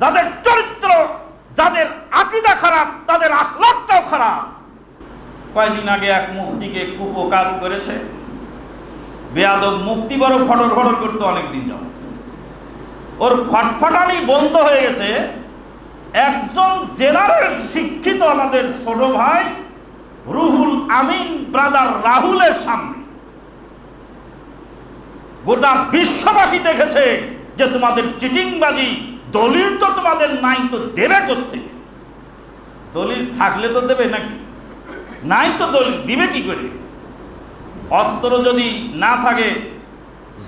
যাদের চরিত্র, যাদের আকিদা খারাপ, তাদের আখলাকটাও খারাপ। কয়দিন আগে এক মুফতিকে কুপকাত করেছে। বেয়াদব মুক্তি বড় ফটর ফটর করতে অনেকদিন যাব ওর ফটফটানি বন্ধ হয়ে গেছে। একজন জেনারেল শিক্ষিত আমাদের ছোট ভাই রুহুল আমিন ব্রাদার রাহুলের সামনে। গোটা বিশ্ববাসী দেখেছে যে তোমাদের চিটিংবাজি দলিল তো তোমাদের নাই তো দেবে কোথেকে দলিল থাকলে তো দেবে নাকি? নাই তো দলিল দিবে কি করে? অস্ত্র যদি না থাকে,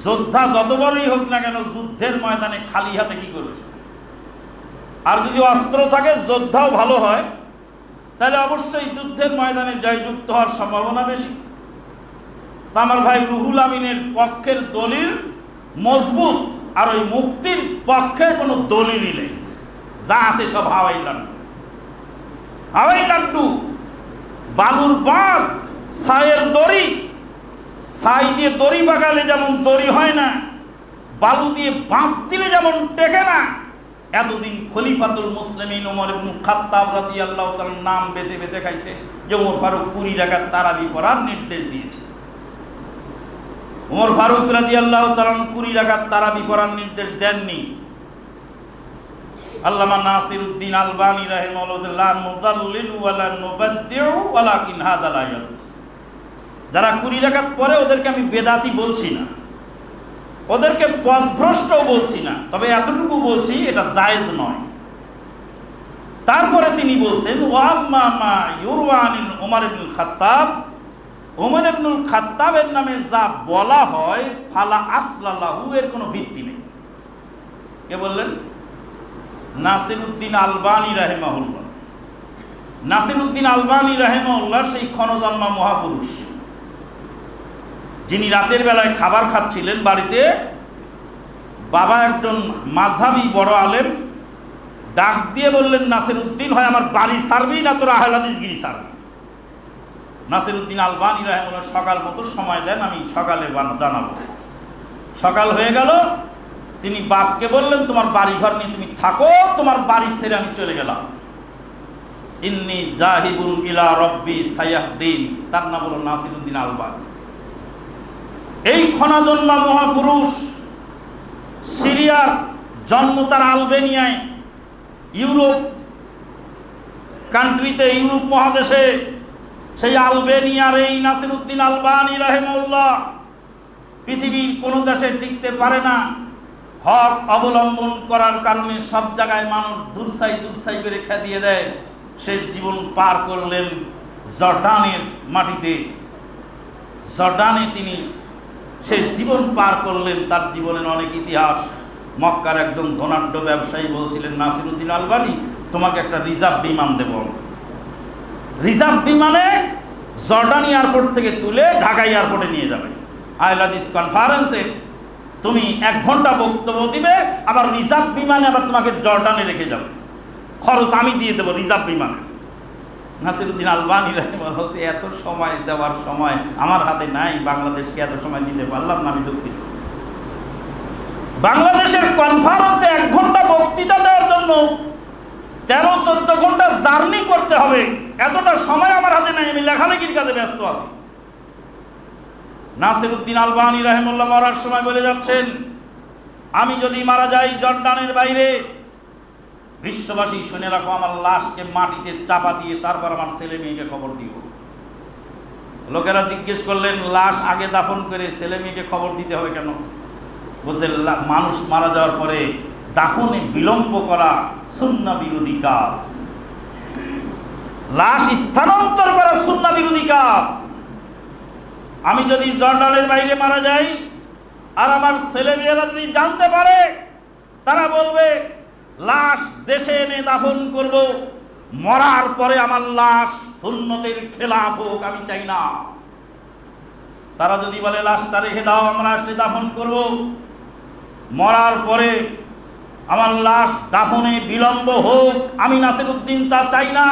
যোদ্ধা যত বড়ই হোক না কেন যুদ্ধের ময়দানে খালি হাতে কি করবে আর যদি অস্ত্র থাকে, যোদ্ধাও ভালো হয়, তাহলে অবশ্যই যুদ্ধের ময়দানে জয়যুক্ত হওয়ার সম্ভাবনা বেশি। তা আমার ভাই রুহুল আমিনের পক্ষের দলিল মজবুত। আর ওই মুক্তির পক্ষে কোনো দলিলই নেই। যা আছে সব হাওয়াই লাড্ডু। হাওয়াই লাড্ডু, বালুর বাঁধ ছায়ের দড়ি। ছাই দিয়ে দড়ি বাগালে যেমন দড়ি হয় না, বালু দিয়ে বাঁধ দিলে যেমন টেকে না, এতদিন খলিফাতুল মুসলিমিন ওমর ইবনে খাত্তাব রাদিয়াল্লাহু তাআলার নাম বেছে বেছে খাইছে যে ওমর ফারুক কুড়ি রাকাত তারাবি পড়ার নির্দেশ দিয়েছে। ওমর ফারুক রাজি আল্লাহ তাআলা কুড়ি রাকাত তারাবি পড়ার নির্দেশ দেননি। আল্লামা নাসির উদ্দিন আলবানী লা যারা কুড়ি রাকাত পরে ওদেরকে আমি বেদাতি বলছি না। ওদেরকে পথভ্রষ্টও বলছি না, তবে এতটুকু বলছি, এটা জায়েজ নয়। তারপরে তিনি বলছেন ওয়াম্মা মা ইউরওয়ানিন ওমর ইবনুল খাত্তাব ওমর ইবনুল খাত্তাবের নামে যা বলা হয়, ফালা আসলাল্লাহু এর কোনো ভিত্তি নেই। কে বললেন? নাসিরুদ্দিন আলবানী রাহেমাহুল্লাহ। নাসিরুদ্দিন আলবানী রাহেমাহুল্লাহ সেই ক্ষণজন্মা মহাপুরুষ। যিনি রাতের বেলায় খাবার খাচ্ছিলেন বাড়িতে, বাবা একজন মাঝাবি বড় আলেম, ডাক দিয়ে বললেন নাসির উদ্দিন হয় আমার বাড়ি সারবি না, তোর আহলাদিসগিরি সারবি নাসির উদ্দিন আলবানী রাহেমুল্লাহ সকাল মতো সময় দেন, আমি সকালে জানাব। সকাল হয়ে গেল, তিনি বাপকে বললেন, তোমার বাড়ি ঘর নিয়ে তুমি থাকো, তোমার বাড়ি ছেড়ে আমি চলে গেলাম। ইন্নি জাহিবুল ইলা রব্বি সায়াহদ্দিন তার নাম হলো নাসির উদ্দিন আলবানী। এই ক্ষণাজন্মা মহাপুরুষ সিরিয়ার জন্ম তার আলবেনিয়ায়, ইউরোপ কান্ট্রিতে ইউরোপ মহাদেশে সেই আলবেনিয়ার এই নাসিরুদ্দিন আলবানী রাহেমউল্লাহ পৃথিবীর কোনো দেশে টিকতে পারে না। হক অবলম্বন করার কারণে সব জায়গায় মানুষ দুরসাই দুরসাই করে খেদিয়ে দেয়। শেষ জীবন পার করলেন জর্ডানের মাটিতে। জর্ডানে তিনি শেষ জীবন পার করলেন তার জীবনের অনেক ইতিহাস। মক্কার একজন ধনাঢ্য ব্যবসায়ী বলছিলেন, নাসিরুদ্দিন আলবানি, তোমাকে একটা রিজার্ভ বিমান দেব রিজার্ভ বিমানে জর্ডান এয়ারপোর্ট থেকে তুলে ঢাকা এয়ারপোর্টে নিয়ে যাবে। আইলাদিস কনফারেন্সে। তুমি এক ঘণ্টা বক্তব্য দিবে, আবার রিজার্ভ বিমানে আবার তোমাকে জর্ডানে রেখে যাবে। খরচ আমি দিয়ে দেবো রিজার্ভ বিমানে। নাসিরুদ্দিন আলবানী রাহিমাল হোসে এত সময় দেওয়ার সময় আমার হাতে নাই, বাংলাদেশকে এত সময় দিতে পারলাম না, আমি দুঃখিত। বাংলাদেশের কনফারেন্সে এক ঘণ্টা বক্তৃতা দেওয়ার জন্য তেরো, চোদ্দ ঘণ্টা জার্নি করতে হবে। এতটা সময় আমার হাতে নাই, আমি লেখালেখির কাজে ব্যস্ত আছি। নাসিরুদ্দিন আলবানী রাহেমুল্লাহ মরার সময় বলে যাচ্ছেন, আমি যদি মারা যাই জর্ডানের বাইরে, বিশ্ববাসী, শুনে রাখো, আমার লাশকে মাটিতে চাপা দিয়ে তারপর আমার ছেলে মেয়েকে খবর দিব। লোকেরা জিজ্ঞেস করলেন, লাশ আগে দাফন করে ছেলে মেয়েকে খবর দিতে হবে কেন? বলছে মানুষ মারা যাওয়ার পরে দাফনে বিলম্ব করা সুন্না বিরোধী কাজ। লাশ স্থানান্তর করা সুন্না বিরোধী কাজ। আমি যদি জর্ডানের বাইরে মারা যাই, আর আমার ছেলে মেয়েরা যদি জানতে পারে, তারা বলবে, লাশ দেশে এনে দাফন করব, মরার পরে আমার লাশ সুন্নতের খেলাফ হোক, আমি চাই না। তারা যদি বলে, লাশটা রেখে দাও, আমরা আসলে দাফন করব। মরার পরে আমার লাশ দাফনে বিলম্ব হোক, আমি নাসিরুদ্দিন তা চাই না।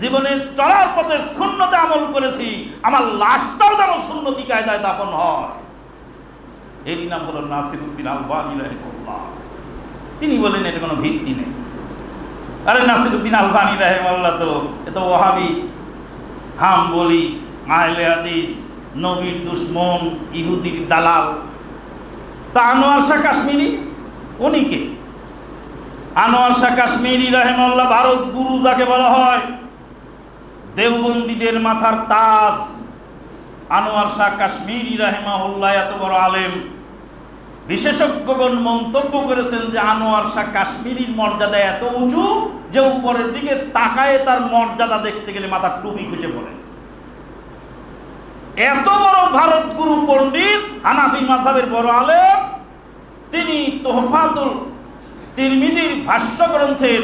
জীবনে চলার পথে শূন্যতে আমল করেছি, আমার লাশটাও যেন শূন্যতি কায়দায় দাফন হয়। এরই নাম হলো নাসিরুদ্দিন আলবানী রহিমুল্লাহ তিনি বলেন, এটা কোনো ভিত্তি নেই। আরে নাসিরুদ্দিন আলবানী রাহেমাল্লাহ তো, এ তো ওহাবি। হাম বলি, আহলে হাদিস, নবীর দুশ্মন, ইহুদির দালাল। তা আনোয়ার শাহ কাশ্মীরি? উনি কে? আনোয়ার শাহ কাশ্মীরি রাহেমাল্লাহ ভারত গুরু যাকে বলা হয়, দেওবন্দীদের মাথার তাজ। আনোয়ার শাহ কাশ্মীরি রাহেমাহুল্লাহ এত বড় আলেম। বিশেষজ্ঞগণ মন্তব্য করেছেন যে আনোয়ার শাহ কাশ্মীরির মর্যাদা এত উঁচু যে উপরের দিকে তাকায় তার মর্যাদা দেখতে গেলে মাথার টুপি খুঁজে পড়ে। এত বড় ভারত গুরু পণ্ডিত হানাফি মাঝাবের বড় আলেম, তিনি তোহফাতুল তিরমিজির ভাষ্য গ্রন্থের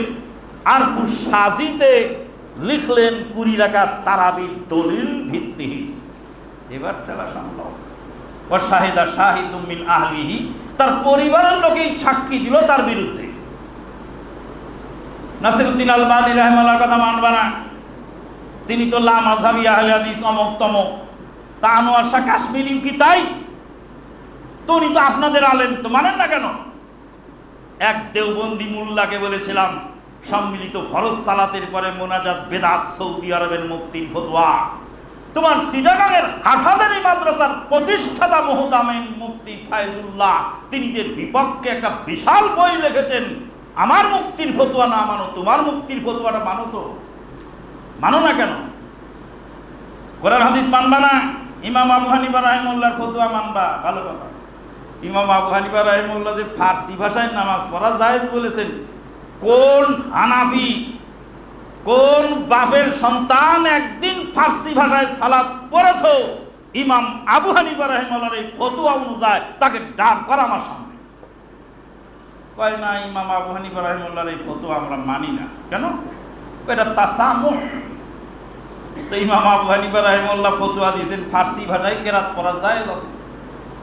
আরফু সাজিতে লিখলেন কুড়ি রাখা তারাবির দলিল ভিত্তিহীন। এবার ঠেলা সামলাও। ও শাহিদা শাহিদ মিন আহলিহি, তার পরিবারের লোকেই সাক্ষী দিল তার বিরুদ্ধে। নাসিরুদ্দিন আলবানী রহমাল্লার কথা মানবা না। তিনি তো লা মাঝাবি আহলে হাদিস অমক তমক তা আনোয়ার শাহ কি তাই? তো উনি তো আপনাদের আলেন তো মানেন না কেন? এক দেওবন্দি মুল্লাকে বলেছিলাম, সম্মিলিত ফরজ সালাতের পরে মোনাজাত, বেদাত, সৌদি আরবের মুক্তির ফতোয়া। তোমার সিটাগাংয়ের হাটহাজারি মাদ্রাসার প্রতিষ্ঠাতা মহতামেন মুক্তি ফায়জুল্লাহ, তিনি যে বিপক্ষে একটা বিশাল বই লিখেছেন, আমার মুক্তির ফতোয়া না মানো, তোমার মুক্তির ফতোয়াটা মানো তো। মানো না কেন? কোরআন হাদিস মানবা না? ইমাম আবু হানিফা রাহিমুল্লাহর ফতোয়া মানবা, ভালো কথা। ইমাম আবু হানিফা রাহিমুল্লাহ যে ফার্সি ভাষায় নামাজ পড়া জায়েজ বলেছেন, কোন হানাফি, কোন বাপের সন্তান একদিন ফার্সি ভাষায় সালাদ পড়েছ? ইমাম আবু হানিফা রাহিমুল্লাহর এই ফতোয়া অনুযায়ী তাকে ডাক করা আমার সামনে। কয়, না, ইমাম আবু হানিফা রাহিমুল্লাহর এই ফতোয়া আমরা মানি না। কেন? এটা তাসামুহ। তো ইমাম আবু হানিফা রাহিমুল্লাহ ফতোয়া দিয়েছেন, ফার্সি ভাষায় কেরাত পড়া যায় আছে।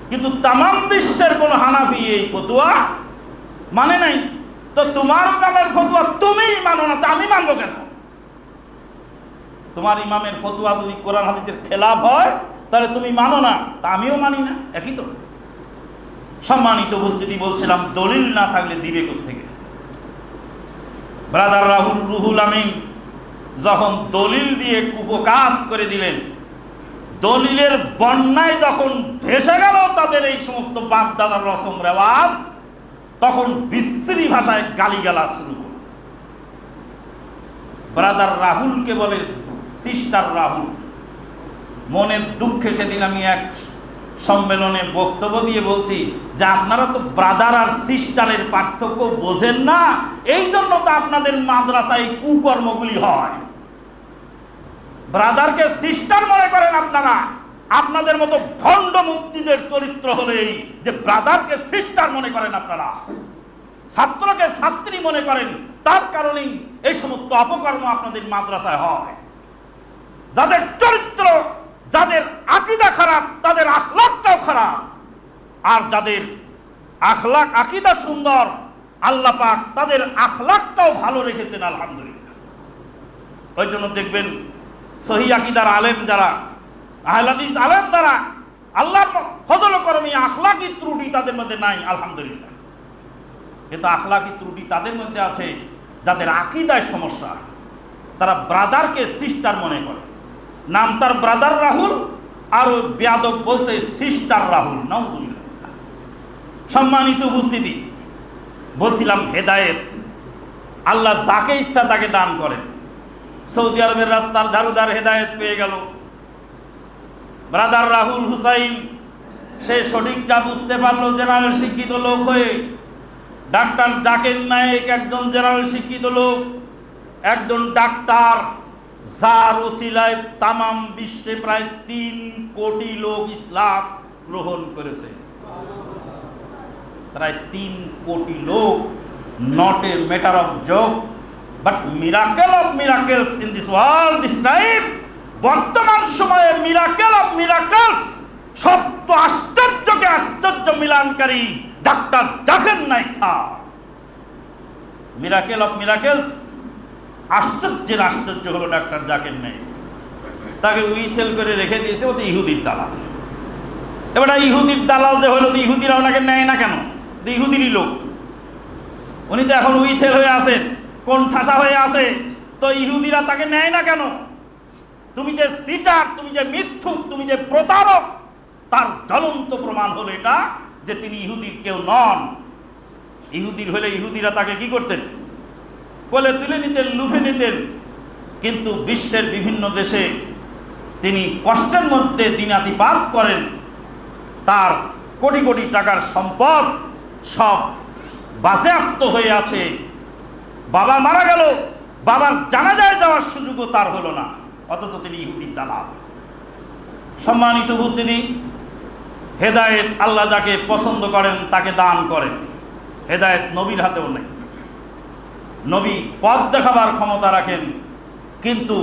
কিন্তু তামাম বিশ্বের কোন হানাফি এই ফতুয়া মানে নাই। তো তোমার ইমামের ফতুয়া তুমি মানো না, তা আমি মানবো কেন? তোমার ইমামের ফতুয়া যদি কোরআন হাদিসের খেলাফ হয়, তাহলে তুমি মানো না, তা আমিও মানি না, একই তো। সম্মানিত উপস্থিতি বলছিলাম, দলিল না থাকলে দিবে থেকে ব্রাদার রাহুল রুহুল আমিন যখন দলিল দিয়ে কুপকাত করে দিলেন দলিলের বন্যায় যখন ভেসে গেল তাদের এই সমস্ত বাপদাদার রসম রেওয়াজ, তখন বিশ্রী ভাষায় গালিগালা শুরু করল। ব্রাদার রাহুলকে বলে, সিস্টার রাহুল, মনের দুঃখে সেদিন আমি এক সম্মেলনে বক্তব্য দিয়ে বলছি যে আপনারা তো ব্রাদার আর সিস্টারের পার্থক্য বোঝেন না, এই জন্য তো আপনাদের মাদ্রাসায় কুকর্মগুলি হয়। ব্রাদারকে সিস্টার মনে করেন আপনারা। আপনাদের মতো ভণ্ড মুক্তিদের চরিত্র হলেই যে ব্রাদারকে সিস্টার মনে করেন আপনারা। ছাত্রকে ছাত্রী মনে করেন, তার কারণেই এই সমস্ত অপকর্ম আপনাদের মাদ্রাসায় হয়। যাদের চরিত্র, যাদের আকিদা খারাপ, তাদের আখলাকটাও খারাপ। আর যাদের আখলাক, আকিদা সুন্দর, আল্লাহ পাক তাদের আখলাকটাও ভালো রেখেছেন, আলহামদুলিল্লাহ। ওই জন্য দেখবেন সহি আকিদার আলেম যারা আহলাদিস আলেম দ্বারা আল্লাহর ফজল করমী আখলাকি ত্রুটি তাদের মধ্যে নাই, আলহামদুলিল্লাহ। কিন্তু আখলাকি ত্রুটি তাদের মধ্যে আছে, যাদের আকিদায় সমস্যা। তারা ব্রাদারকে সিস্টার মনে করে। নাম তার ব্রাদার রাহুল, আর বেয়াদব বলছে সিস্টার রাহুল নওদুল্লাহ সম্মানিত উপস্থিতি, বলছিলাম হেদায়েত। আল্লাহ যাকে ইচ্ছা তাকে দান করেন। সৌদি আরবের রাস্তার ঝাড়ুদার হেদায়েত পেয়ে গেল। ব্রাদার রাহুল হুসাইন, সে সঠিকটা বুঝতে পারল জেনারেল শিক্ষিত লোক হয়ে। ডাক্তার জাকির নায়েক একজন জেনারেল শিক্ষিত লোক, একজন ডাক্তার, যার ওসিলায় তামাম বিশ্বে প্রায় তিন কোটি লোক ইসলাম গ্রহণ করেছে। প্রায় তিন কোটি লোক not a matter of job but miracle of miracles in this world this time বর্তমান সময়ে মিরাকেল অফ মিরাকেলস সত্য আশ্চর্যকে আশ্চর্য মিলানকারী doctor Zakir Naik sir. Miracle of miracles আশ্চর্যের আশ্চর্য হলো ডাক্তার জাকের নাইক তাকে উইথেল করে রেখে দিয়েছে তো ইহুদির দালাল। এবার ইহুদির দালাল যে হলো, তো ইহুদিরা ওনাকে নেয় না কেন? তো ইহুদিরই লোক। উনি তো এখন উইথেল হয়ে আছেন। কোন ঠাসা হয়ে আছে? তো ইহুদিরা তাকে নেয় না কেন? তুমি যে সিটার, তুমি যে মিথ্যুক, তুমি যে প্রতারক, তার জ্বলন্ত প্রমাণ হলো এটা যে তিনি ইহুদির কেউ নন। ইহুদির হলে ইহুদিরা তাকে কি করতেন? বলে তুলে নিতেন লুফে নিতেন। কিন্তু বিশ্বের বিভিন্ন দেশে তিনি কষ্টের মধ্যে দিনাতিপাত করেন। তার কোটি কোটি টাকার সম্পদ সব বাজেয়াপ্ত হয়ে আছে। বাবা মারা গেল, বাবার জানাজায় যাওয়ার সুযোগও তার হলো না, অথচ তিনি ইহুদির দালাল। সম্মানিত উপস্থিতি, হেদায়েত আল্লাহ যাকে পছন্দ করেন তাকে দান করেন, হেদায়েত নবীর হাতেও নেই। নবী পথ দেখাবার ক্ষমতা রাখেন, কিন্তু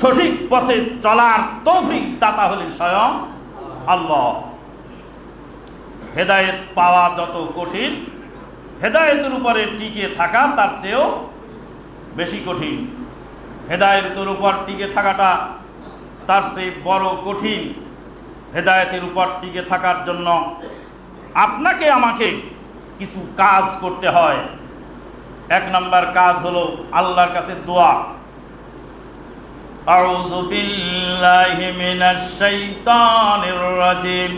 সঠিক পথে চলার তৌফিক দাতা হলেন স্বয়ং আল্লাহ। হেদায়েত পাওয়া যত কঠিন হেদায়েতের উপরে টিকে থাকা তার চেয়েও বেশি কঠিন হেদায়েতের উপর টিকে থাকাটা তার চেয়ে বড় কঠিন হেদায়েতের উপর টিকে থাকার জন্য আপনাকে আমাকে কিছু কাজ করতে হয় এক নম্বর কাজ হলো আল্লাহর কাছে দোয়া أعوذ بالله من الشيطان الرجيم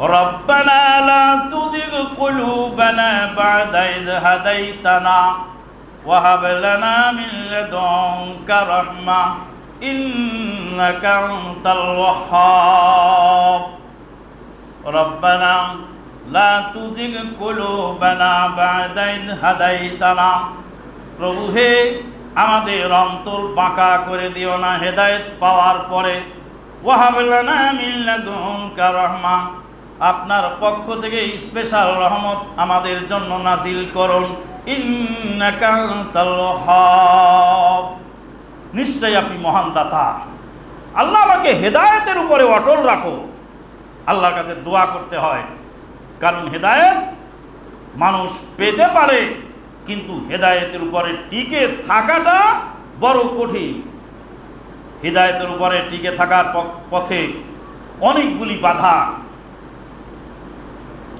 ربنا لا تزغ قلوبنا بعد إذ هديتنا وهب لنا من لدنك رحمة إنك أنت الوهاب ربنا لا تزغ قلوبنا بعد إذ هديتنا প্রভু হে আমাদের অন্তর বাঁকা করে দিও না হেদায়েত পাওয়ার পরে ওয়াহাবলানা মিল্লাদুনকা রহমা আপনার পক্ষ থেকে স্পেশাল রহমত আমাদের জন্য নাজিল করুন। নিশ্চয়ই আপনি মহান দাতা। আল্লাহ আমাকে হেদায়েতের উপরে অটল রাখো। আল্লাহর কাছে দোয়া করতে হয়। কারণ হেদায়েত মানুষ পেতে পারে, কিন্তু হেদায়েতের উপরে টিকে থাকাটা বড় কঠিন। হৃদায়তের উপরে টিকে থাকার পথে অনেকগুলি বাধা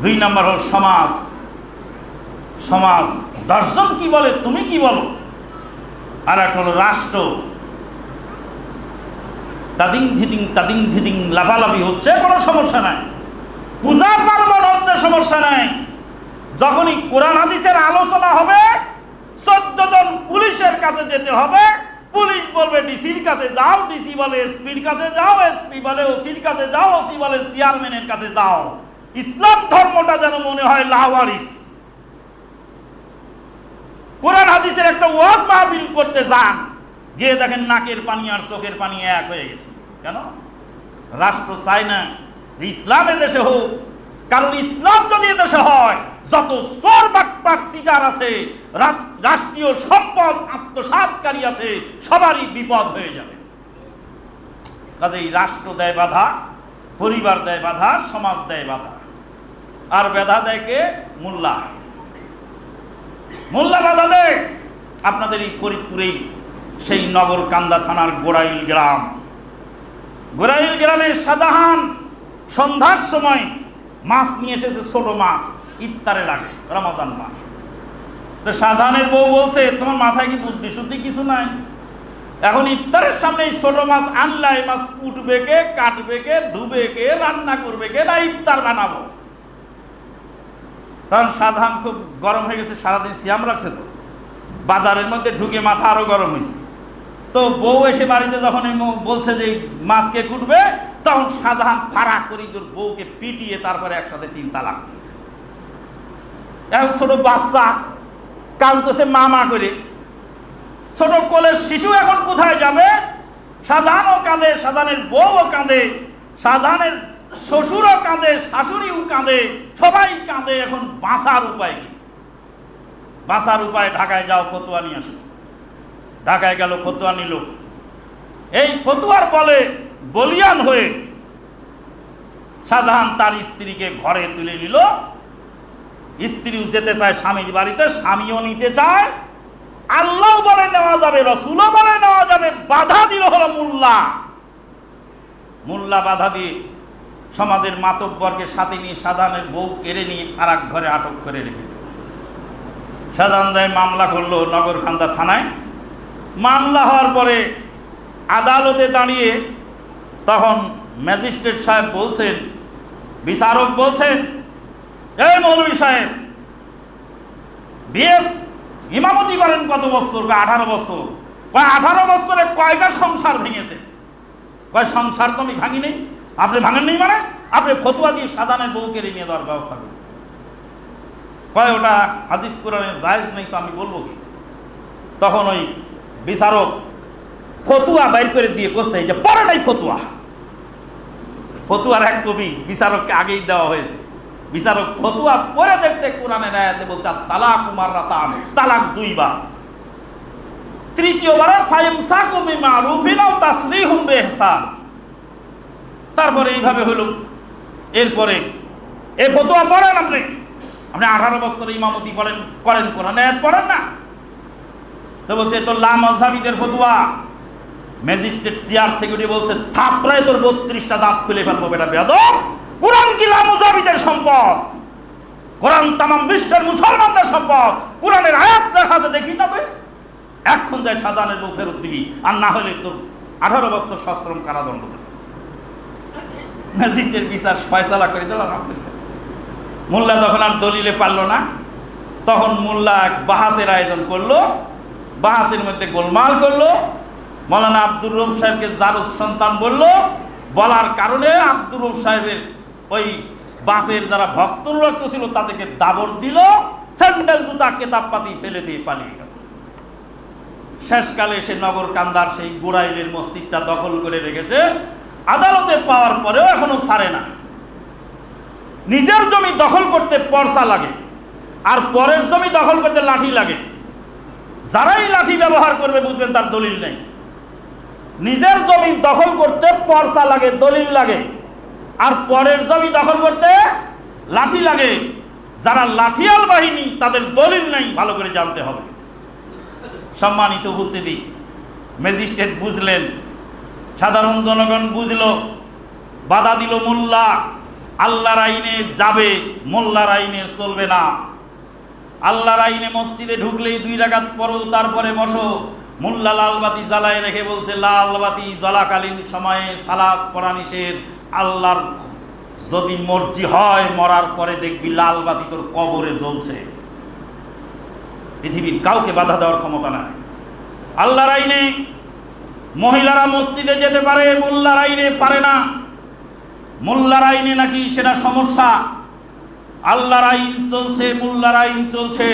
দুই নম্বর হল সমাজ। সমাজ। দর্শন কি বলে, তুমি কি বলো? আর একটা হলো রাষ্ট্র। তাদিং ধিদিং তাদিং ধিদিং লাফালাফি হচ্ছে, কোনো সমস্যা নাই। পূজা পার্বণ হচ্ছে, সমস্যা নাই। যখনই কোরআন হাদিসের আলোচনা হবে, চোদ্দ জন পুলিশের কাছে যেতে হবে। পুলিশ বলবে, ডিসির কাছে যাও, ডিসি বলে, এসপির কাছে যাও, এসপি বলে, ওসির কাছে যাও, ওসি বলে, চেয়ারম্যানের কাছে যাও। ইসলাম ধর্মটা যেন মনে হয় লাওয়ারিস। কোরআন হাদিসের একটা ওয়াজ মাহবিল করতে যান, গিয়ে দেখেন নাকের পানি আর চোখের পানি এক হয়ে গেছে। কেন? রাষ্ট্র চায় না যে ইসলাম দেশে হোক, কারণ ইসলাম যদি দেশে হয়, যত চোর, বাটপাট সিটার আছে রাষ্ট্রীয় সম্পদ আত্মসাৎকারী আছে, সবারই বিপদ হয়ে যাবে। কাজেই রাষ্ট্র দেয় বাধা, পরিবার দেয় বাধা, সমাজ দেয় বাধা। আর বেধা দেয় কে? মোল্লা। মোল্লা বাধা দেয়। আপনাদের এই ফরিদপুরেই সেই নগর কান্দা থানার গোড়াইল গ্রাম। গোড়াইল গ্রামের শাহজাহান সন্ধ্যার সময় মাছ নিয়ে এসেছে ছোট মাছ, ইফতারের আগে, রমাদান মাস। তো শাহজাহানের বউ বলছে, তোমার মাথায় কি বুদ্ধি শুদ্ধি কিছু নাই? এখন ইফতারের সামনে এই ছোট মাছ আনলে, এই মাছ কুটবে কে, কাটবে কে, ধুবে কে, রান্না করবে কে, না ইফতার বানাবো? তখন সাধারণ খুব গরম হয়ে গেছে, সারাদিন সিয়াম রাখছে তো। বাজারের মধ্যে ঢুকে মাথা আরও গরম হয়েছে তো বউ এসে বাড়িতে যখন বলছে যে মাছকে কুটবে, তখন সাধারণ ফারাক করি তোর বউকে পিটিয়ে তারপরে একসাথে তিন তালাক দিয়েছে। এখন ছোট বাচ্চা কাঁদতেছে মামা করে। ছোট কোলের শিশু এখন কোথায় যাবে? শাহজাহানও কাঁদে শাহজাহানের বউও কাঁদে। শাহজাহানের শ্বশুরও কাঁদে, শাশুড়িও কাঁদে, সবাই কাঁদে, এখন বাঁচার উপায় কি? বাঁচার উপায়, ঢাকায় যাও, ফতুয়া নিয়ে আসো। ঢাকায় গেল, ফতুয়া নিল। এই ফতুয়ার বলে বলিয়ান হয়ে শাহজাহান তার স্ত্রীকে ঘরে তুলে নিল। স্ত্রীও যেতে চায় স্বামীর বাড়িতে, স্বামীও নিতে চায়। আল্লাহ বলে, নেওয়া যাবে, রসুলও বলে, নেওয়া যাবে, বাধা দিল হলো মোল্লা। মোল্লা বাধা দিয়ে সমাজের মাতব্বরকে সাথে নিয়ে সাধারণের বউ কেড়ে নিয়ে আর ঘরে আটক করে রেখে দিল। সাধারণ দায় মামলা করল নগরকান্দা থানায়। মামলা হওয়ার পরে আদালতে দাঁড়িয়ে তখন ম্যাজিস্ট্রেট সাহেব বলছেন, বিচারক বলছেন এই মৌলভী সাহেব, বিয়ে ইমামতি করেন কত বছর? বা আঠারো বছর। কয় আঠারো বছরে কয়টা সংসার ভেঙেছে? কয় সংসার তো আমি ভাঙি নেই। আপনি ভাঙেন নেই মানে? আপনি ফতুয়া দিয়ে সাধারণের বউ কেড়ে নিয়ে দেওয়ার ব্যবস্থা করেছেন। কয়, ওটা হাদিস কোরআনে জায়েজ নেই তো আমি বলব কি? তখন ওই বিচারক ফতুয়া বাইর করে দিয়ে করছে যে পরে নাই ফতুয়া। ফতুয়ার এক কবি বিচারককে আগেই দেওয়া হয়েছে। বিচারক ফতুয়া পরে দেখছে, কোরআনের আয়াতে বলছে আর তালাক উমার রাতান তালাক দুইবার। তৃতীয়বার ফাইম সাকুমি মারুফিন ও তাসরিহুম বিহসান তারপরে এইভাবে হলো। এরপরে এ ফতুয়া পড়েন আপনি। আপনি আঠারো বছর ইমামতি পড়েন, করেন কোরআন পড়েন না? তো বলছে তো লা মজহাবিদের ফতুয়া। ম্যাজিস্ট্রেট চেয়ার থেকে উঠে বলছে, থাপড়ায় তোর বত্রিশটা দাঁত খুলে ফেলব বেটা বেদ কোরআন কি লা মুজাবিদের সম্পদ? কোরআন তামাম বিশ্বের মুসলমানদের সম্পদ। কোরআনের আয়াত দেখা আছে দেখিস না তুই? এখন দেয় সাধারণের বউ ফেরত দিবি। আর না হলে তোর আঠারো বছর সশ্রম কারাদণ্ড দেবে। ম্যাজিস্ট্রেট বিচার ফয়সালা করে দিল মোল্লা তখন আর দলিলে পারল না, তখন মোল্লা এক বাহাসের আয়োজন করল, বাহাসের মধ্যে গোলমাল করল, মৌলানা আব্দুর রব সাহেবকে জারুস সন্তান বলল, বলার কারণে আব্দুর রব সাহেবের ওই বাপের যারা ভক্ত রক্ত ছিল তাদেরকে দাবর দিল, স্যান্ডেল, জুতা, কেতাবপাতি ফেলে দিয়ে পালিয়ে গেল। শেষকালে সে নগর কান্দার সেই গোড়াইলের মসজিদটা দখল করে রেখেছে আদালতে পাওয়ার পরেও এখনও ছাড়ে না। নিজের জমি দখল করতে পর্সা লাগে, আর পরের জমি দখল করতে লাঠি লাগে। যারাই লাঠি ব্যবহার করবে বুঝবেন তার দলিল নেই। নিজের জমি দখল করতে পর্সা লাগে, দলিল লাগে, আর পরের জমি দখল করতে লাঠি লাগে। যারা লাঠিয়াল বাহিনী, তাদের দলিল নেই, ভালো করে জানতে হবে। সম্মানিত উপস্থিতি, ম্যাজিস্ট্রেট বুঝলেন। সাধারণ জনগণ বুঝল, বাধা দিল মোল্লা, আল্লাহর আইনে যাবে, মোল্লার আইনে চলবে না। আল্লাহর আইনে মসজিদে ঢুকলেই দুই রাকাত পড়ো তারপরে বসো। মোল্লা লালবাতি জ্বালায় রেখে বলছে, লালবাতি জ্বলাকালীন সময়ে সালাদ পড়া নিষেধ। আল্লাহর যদি মর্জি হয়, মরার পরে দেখবি লালবাতি তোর কবরে জ্বলছে। পৃথিবীর কাউকে বাধা দেওয়ার ক্ষমতা নাই। আল্লাহর আইনে মহিলারা মসজিদে যেতে পারে, মোল্লার আইনে পারে না। মোল্লার আইনে নাকি সেটা সমস্যা। আল্লাহর আইন চলছে, মোল্লার আইন চলছে।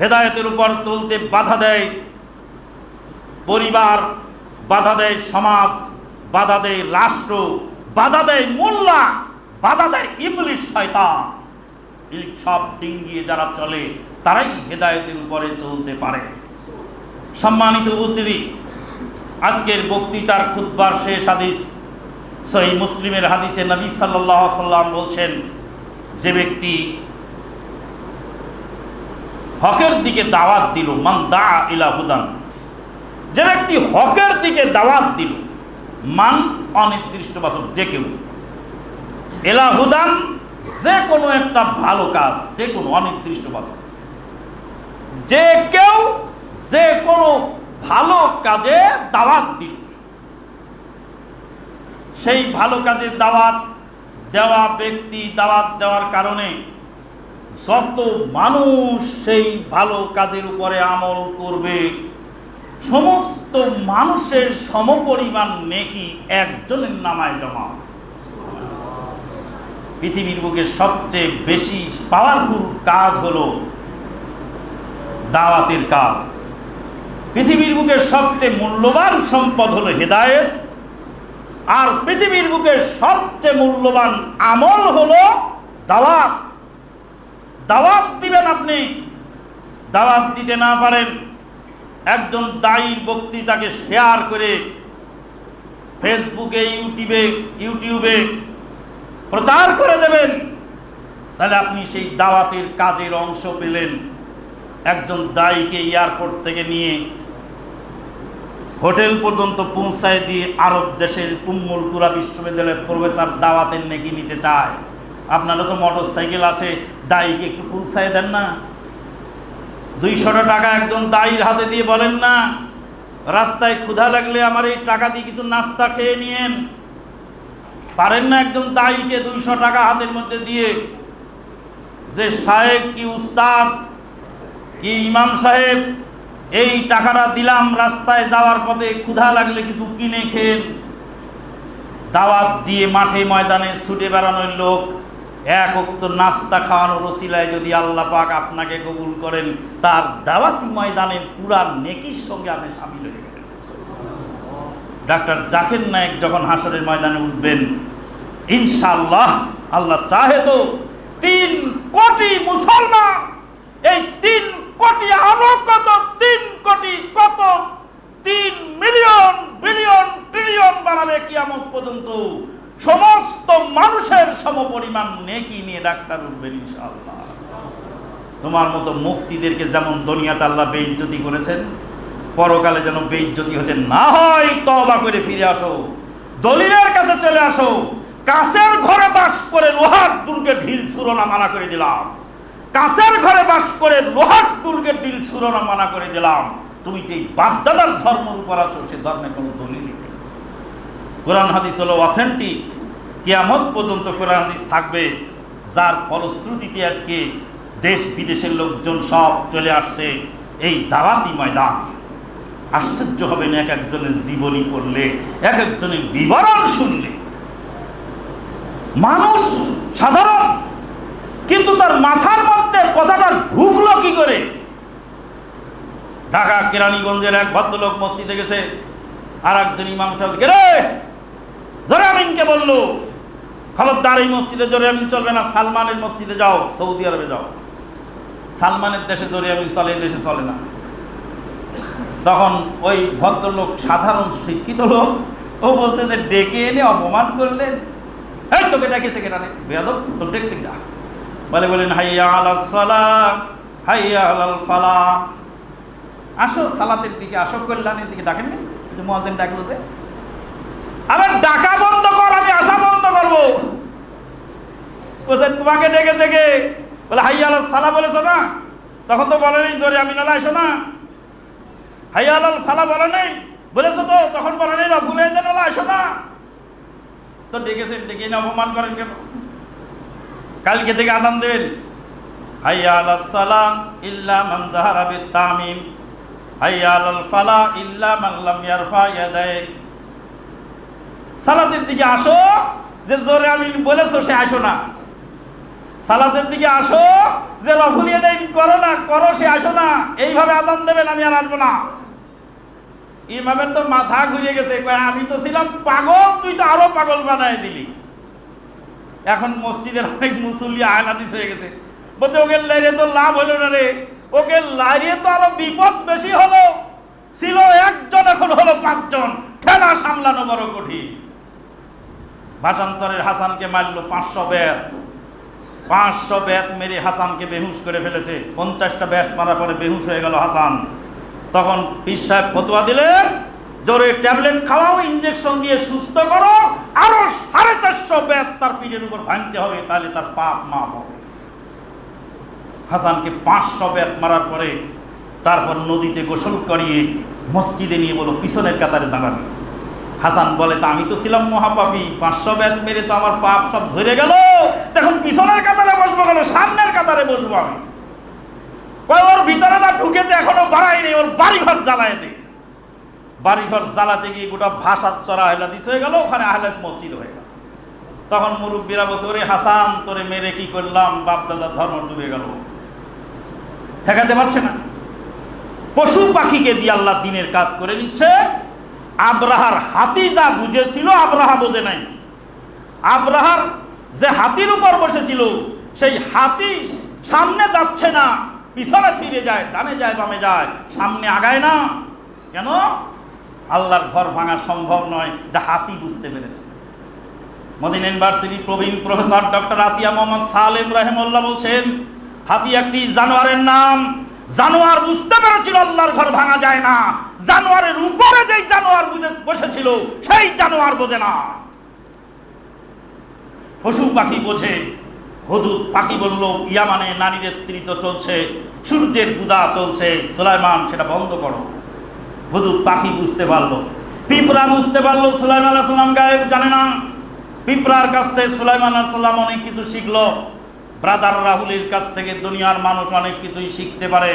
হেদায়তের উপর চলতে বাধা দেয়। পরিবার বাধা দেয়, সমাজ বাধা দেয়, রাষ্ট্র বাধা দেয়, মোল্লা বাধা দেয়, ইবলিশ শয়তান। সব ডিঙ্গিয়ে যারা চলে, তারাই হেদায়তের উপরে চলতে পারে। সম্মানিত উপস্থিতি আজকের বক্তৃতার খুদ্বার শেষ হাদিস সহি মুসলিমের হাদিসে নবী সাল্লাহ সাল্লাম বলছেন, যে ব্যক্তি হকের দিকে দাওয়াত দিল, মান দা ইলা হুদান, যে ব্যক্তি হকের দিকে দাওয়াত দিল, মান অনির্দিষ্ট বাচক, যে কেউ এলা হুদান, যে কোনো একটা ভালো কাজ, যে কোনো অনির্দিষ্ট বাচক। যে কেউ, যে কোনো ভালো কাজে দাওয়াত দিল। সেই ভালো কাজে দাওয়াত দেওয়া ব্যক্তি দাওয়াত দেওয়ার কারণে যত মানুষ সেই ভালো কাজের উপরে আমল করবে, সমস্ত মানুষের সমপরিমাণ নেকি একজনের নামায় জমা পৃথিবীর বুকে সবচেয়ে বেশি পাওয়ারফুল কাজ হলো দাওয়াতের কাজ। পৃথিবীর বুকে সবচেয়ে মূল্যবান সম্পদ হলো হেদায়েত, আর পৃথিবীর বুকে সবচেয়ে মূল্যবান আমল হলো দাওয়াত। দাওয়াত দিবেন আপনি, দাওয়াত দিতে না পারেন একজন দায়ীর বক্তৃতাকে শেয়ার করে ফেসবুকে, ইউটিউবে ইউটিউবে প্রচার করে দেবেন। তাহলে আপনি সেই দাওয়াতের কাজের অংশ পেলেন। একজন দায়ীকে এয়ারপোর্ট থেকে নিয়ে হোটেল পর্যন্ত পৌঁছায় দিয়ে আরব দেশের উম্মুল কুরা বিশ্ববিদ্যালয়ের প্রফেসর দাওয়াতের নেকি নিতে চায়। আপনারও তো মোটর সাইকেল আছে, দায়ীকে একটু পৌঁছায় দেন না। দুইশো টাকা একজন দায়ীর হাতে দিয়ে বলেন না, রাস্তায় ক্ষুধা লাগলে আমার এই টাকা দিয়ে কিছু নাস্তা খেয়ে নিয়েন। পারেন না একজন দায়ীকে দুইশো টাকা হাতের মধ্যে দিয়ে। যে সাহেব, কি উস্তাদ, কি ইমাম সাহেব এই টাকাটা দিলাম, রাস্তায় যাওয়ার পথে ক্ষুধা লাগলে কিছু কিনে খেন দাওয়াত দিয়ে মাঠে ময়দানে ছুটে বেড়ানোর লোক, এক অক্ত নাস্তা খাওয়ানোর ওসিলায় যদি আল্লাহ পাক আপনাকে কবুল করেন, তার দাওয়াতি ময়দানে পুরা নেকির সঙ্গে আপনি সামিল হয়ে গেলেন। ডাক্তার জাকির নায়েক যখন হাসরের ময়দানে উঠবেন ইনশাল্লাহ আল্লাহ চাহে তো তিন কোটি মুসলমান এই তিন কোটি আরও কত? তিন কোটি কত? তিন মিলিয়ন, বিলিয়ন, ট্রিলিয়ন বানাবে কিয়ামত পর্যন্ত। সমস্ত মানুষের সমপরিমাণ নেকি নিয়ে ডাক্তার উঠবেন ইনশাআল্লাহ। তোমার মতো মুক্তিদেরকে যেমন দুনিয়াতে আল্লাহ বেইজ্জতি করেছেন, পরকালে যেন বেইজ্জতি হতে না হয় তবা করে ফিরে আসো। দলিলের কাছে চলে আসো। কাছের ঘরে বাস করে লোহার দুর্গে ঢিল সুরনা মানা করে দিলাম। কাছের ঘরে বাস করে লোহার দুর্গে ঢিল সুরনা মানা করে দিলাম। তুমি যে বাপদাদার ধর্মের উপর আছো, সে ধর্মের কোনো দলিলই নেই। কোরআন হাদিস হলো অথেন্টিক কিয়ামত পর্যন্ত কোরআন হাদিস থাকবে। যার ফলশ্রুতিতে আজকে দেশ বিদেশের লোকজন সব চলে আসছে এই দাওয়াতি ময়দান। আশ্চর্য হবে না, এক একজনের জীবনী পড়লে, এক একজনের বিবরণ শুনলে। মানুষ সাধারণ কিন্তু তার মাথার মধ্যে কথাটা ঢুকলো কি করে? ঢাকা কেরানীগঞ্জের এক ভদ্রলোক মসজিদে গেছে। আর একজন ইমাম সাহেব রে? জোরে আমিনকে বলল, খবরদার, এই মসজিদে জোরে আমিন চলবে না, সালমানের মসজিদে যাও, সৌদি আরবে যাও। সালমানের দেশে জোরে আমিন চলে, এই দেশে চলে না। তখন ওই ভদ্রলোক সাধারণ শিক্ষিত লোক, ও বলছে যে, ডেকে এনে অপমান করলেন? এই তোকে ডেকেছে রে বেয়াদব, তোর ডেকছি না বলে বলেন, হাইয়া আলাল সালাহ, হাইয়া আলাল ফালা আসো, সালাতের দিকে আসো, কল্যাণের দিকে ডাকেন না। যে মহাজেন ডাকলো যে আবার ডাকা বন্ধ কর, আমি আসা বন্ধ করব। বলছে, তোমাকে ডেকে ডেকে। বলে, হাইয়া আলাল সালা বলেছ না? তখন তো বলে নেই ধরে আমি নালা এসো না। হাইয়া আলাল ফালা বলে নেই? বলেছ তো। তখন বলে নেই রফুল নালা এসো না। তো ডেকেছেন, ডেকে অপমান করেন কেন? কালকে থেকে আদান দেবেন। হাইয়া আলাল সালাম ইল্লা মান যাহারা তামিম হাইয়া আলাল ফালা ইল্লা মান লাম ইয়ারফা ইয়াদাই সালাতের দিকে আসো, যে জোরে আমি বলেছ সে আসো না। সালাতের দিকে আসো, যে রফুলিয়ে দেন করো না, করো সে আসো না। এইভাবে আদান দেবেন, আমি আর আসব না। ইমামের তো মাথা ঘুরে গেছে আমি তো ছিলাম পাগল, তুই তো আরও পাগল বানায় দিলি। এখন মসজিদের অনেক মুসল্লি আয়নাদিস হয়ে গেছে। বলছে, ওকে লাইরে তো লাভ হলো না রে। ওকে লাইরে তো আরও বিপদ বেশি হলো। ছিল একজন, এখন হলো পাঁচজন। ঠেলা সামলানো বড় কঠিন। ভাষান্তরের হাসানকে মারলো পাঁচশো ব্যাত পাঁচশো ব্যাত মেরে হাসানকে বেহুশ করে ফেলেছে। পঞ্চাশটা ব্যাট মারার পরে বেহুশ হয়ে গেল হাসান। তখন পীর সাহেব ফতোয়া দিলেন জোরে ট্যাবলেট খাওয়াও ইঞ্জেকশন দিয়ে সুস্থ করো, আরও সাড়ে চারশো ব্যাত তার পিঠের উপর ভাঙতে হবে, তাহলে তার পাপ মাপ হবে। হাসানকে পাঁচশো ব্যাত মারার পরে তারপর নদীতে গোসল করিয়ে মসজিদে নিয়ে বলো, পিছনের কাতারে দাঁড়াবে। হাসান বলে, তা আমি তো ছিলাম মহাপাপী, পাঁচশো ব্যাত মেরে তো আমার পাপ সব ঝরে গেল। তখন পিছনের কাতারে বসবো কেন? সামনের কাতারে বসবো আমি। ওর ভিতরে না ঢুকেছে এখনও বাড়ায়নি ওর বাড়িঘর জ্বালায় দে। বাড়িঘর জ্বালাতে গিয়ে গোটা ভাষা চড়া দিস হয়ে গেল, ওখানে আহলাস মসজিদ হয়ে গেল। তখন মুরব্বীরা বলছে, ওরে হাসান, তোরে মেরে কি করলাম? বাপ দাদার ধর্ম ডুবে গেল। ঠেকাতে পারছে না। পশু পাখিকে দিয়ে আল্লাহ দিনের কাজ করে নিচ্ছে। আব্রাহার হাতি যা বুঝেছিল, আব্রাহা বোঝে নাই। আব্রাহার যে হাতির উপর বসেছিল, সেই হাতি সামনে যাচ্ছে না, পিছনে ফিরে যায়, ডানে যায়, বামে যায়, সামনে আগায় না। কেন? আল্লাহর ঘর ভাঙা সম্ভব নয়। এটা হাতি বুঝতে পেরেছে। মদিন ইউনিভার্সিটি প্রবীণ professor doctor Atiya Mohammad Salem Rahimullah বলছেন, হাতি একটি জানোয়ারের নাম। জানোয়ার বুঝতে পেরেছিল আল্লাহর ঘর ভাঙা যায় না। জানোয়ারের উপরে যেই জানোয়ার বুঝে বসেছিল, সেই জানোয়ার বোঝে না। পশু পাখি বোঝে। হদুদ পাখি বলল, ইয়ামানে নারী নেতৃত্ব চলছে, সূর্যের পূজা চলছে। সুলাইমান, সেটা বন্ধ করো। হুদুদ পাখি বুঝতে পারল। পিঁপড়া বুঝতে পারল সুলাইমান আল্লাহ সাল্লাম গায়েব জানে না। পিঁপড়ার কাছ থেকে সুলাইমান আল্লাহ সাল্লাম অনেক কিছু শিখলো। ব্রাদার রাহুলের কাছ থেকে দুনিয়ার মানুষ অনেক কিছুই শিখতে পারে।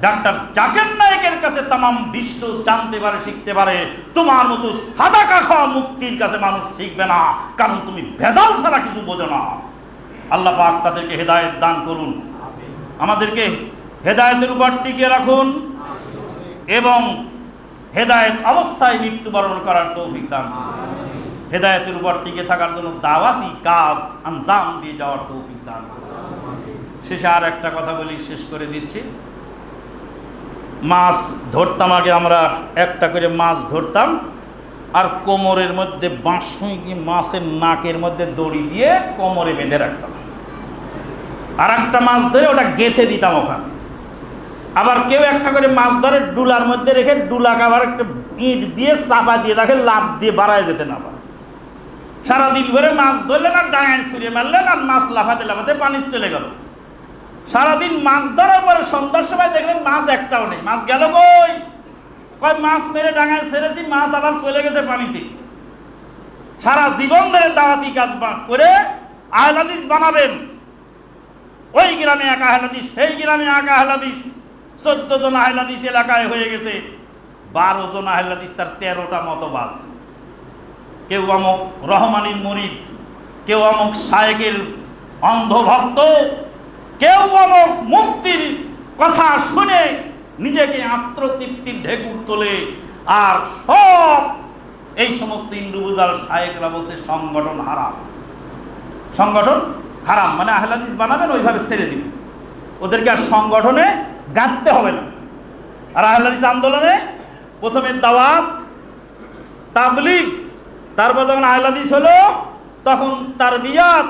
ডাক্তার জাকের নায়কের কাছে তামাম বিশ্ব জানতে পারে শিখতে পারে। তোমার মতো সাদা কাখা মুক্তির কাছে মানুষ শিখবে না কারণ তুমি ভেজাল ছাড়া কিছু বোঝো না। আল্লাহ পাক তাদেরকে হেদায়েত দান করুন। আমাদেরকে হেদায়েতের উপর টিকে রাখুন। এবং হেদায়েত অবস্থায় মৃত্যুবরণ করার তৌফিক দান। হেদায়েতের উপর টিকে থাকার জন্য দাওয়াতি কাজ আঞ্জাম দিয়ে যাওয়ার তৌফিক দান শেষে আর একটা কথা বলি শেষ করে দিচ্ছি। মাছ ধরতাম আগে আমরা একটা করে মাছ ধরতাম আর কোমরের মধ্যে বাঁশুই দিয়ে মাছের নাকের মধ্যে দড়ি দিয়ে কোমরে বেঁধে রাখতাম। আর একটা মাছ ধরে ওটা গেঁথে দিতাম ওখানে। আবার কেউ একটা করে মাছ ধরে ডুলার মধ্যে রেখে ডুলাকে আবার একটা ইট দিয়ে চাপা দিয়ে রাখে লাভ দিয়ে বাড়ায় যেতে না পারে। সারাদিন ধরে মাছ ধরলেন আর ডাঙায় ছুঁড়ে মারলেন আর মাছ লাফাতে লাফাতে পানি চলে গেল। সারাদিন মাছ ধরার পরে সন্ধ্যার সময় দেখলেন মাছ একটাও নেই। মাছ গেল কই? কয় মাছ মেরে ডাঙায় ছেড়েছি, মাছ আবার চলে গেছে পানিতে। সারা জীবন ধরে দাওয়াতি কাজ করে আহলাদিস বানাবেন। ওই গ্রামে এক আহলাদিস, সেই গ্রামে এক আহলাদিস। চোদ্দ জন আহলাদিস এলাকায় হয়ে গেছে। বারো জন আহলাদিস তার তেরোটা মতবাদ। কেউ অমুক রহমানির মরিদ, কেউ অমুক শায়েকের অন্ধভক্ত, কেউ অমুক মুক্তির কথা শুনে নিজেকে আত্মতৃপ্তির ঢেকুর তোলে। আর সব এই সমস্ত ইন্ডিভিজুয়াল শায়েকরা বলছে, সংগঠন হারাম। সংগঠন হারাম। মানে আহলাদিস বানাবেন, ওইভাবে ছেড়ে দিবেন। ওদেরকে আর সংগঠনে গাঁথতে হবে না। আর আহলাদিস আন্দোলনে প্রথমে দাওয়াত, তাবলিগ, তারপর যখন আহলাদিস হলো, তখন তার বিয়াত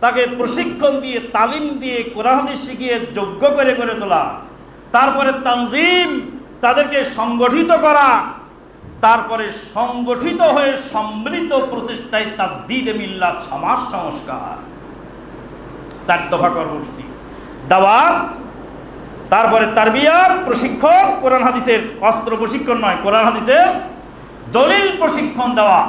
তাকে প্রশিক্ষণ দিয়ে, তালিম দিয়ে, কোরআন শিখিয়ে, যোগ্য করে করে তোলা। তারপরে তানজিম, তাদেরকে সংগঠিত করা। তারপরে সংগঠিত হয়ে সম্মিলিত প্রচেষ্টায় তাজদিদে মিল্লাত সমাজ সংস্কার। চার দফা কর্মসূচি। দাওয়াত তারপরে তারবিয়াত প্রশিক্ষণ, কোরআন হাদিসের অস্ত্র প্রশিক্ষণ নয়, কোরআন হাদিসের দলিল প্রশিক্ষণ দেওয়া,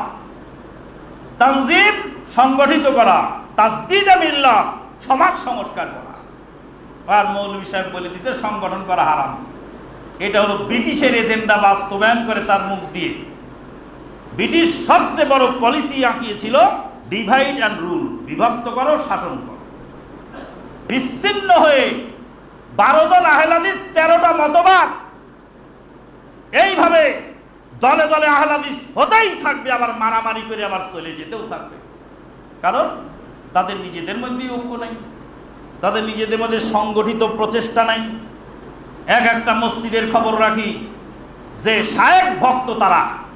তানজিম সংগঠিত করা তাজদিদে মিল্লাত সমাজ সংস্কার করা। আর মৌলভী সাহেব বলে দিচ্ছে সংগঠন করা হারাম। এটা হলো ব্রিটিশের এজেন্ডা বাস্তবায়ন করে তার মুখ দিয়ে। ব্রিটিশ সবচেয়ে বড় পলিসি আঁকিয়েছিল ডিভাইড অ্যান্ড রুল বিভক্ত করো, শাসন করো। বিচ্ছিন্ন হয়ে বারো জন আহলাদিস, তেরোটা মতবাদ। এইভাবে দলে দলে আহলাদিস হতেই থাকবে, আবার মারামারি করে আবার চলে যেতেও থাকবে। কারণ তাদের নিজেদের মধ্যেই ঐক্য নেই, তাদের নিজেদের মধ্যে সংগঠিত প্রচেষ্টা নাই। এক একটা মসজিদের খবর রাখি, যে শায়েক ভক্ত তারা